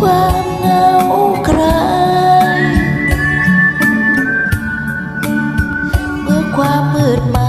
ความเหงาคลาเมื่อความมืดมา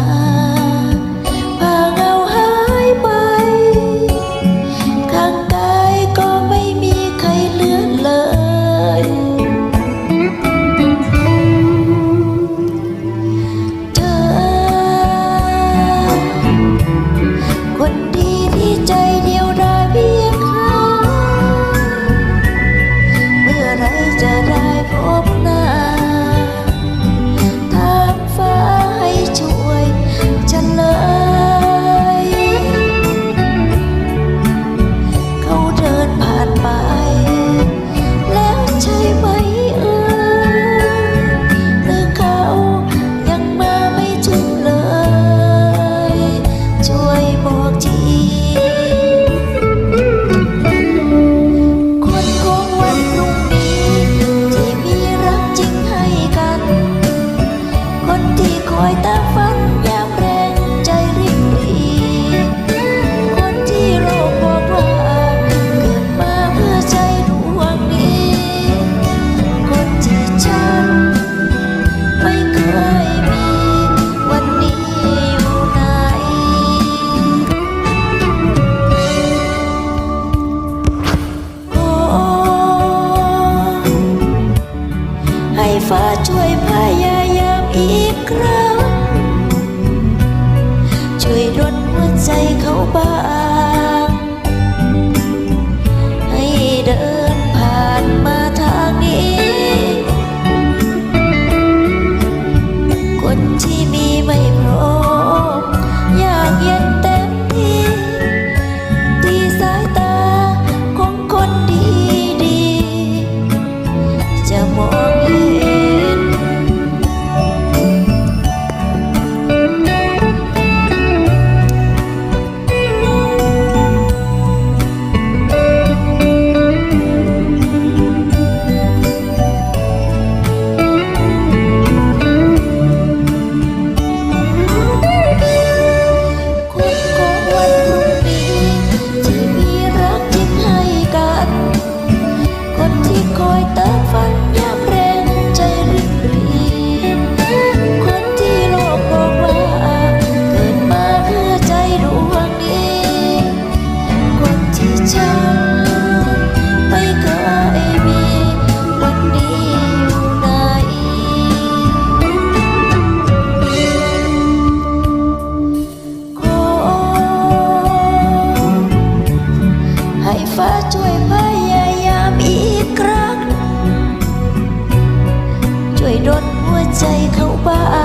ช่วยพยายามอีกครั้ง ช่วยรดหัวใจเขาบ้าง ใจเขาบ้าง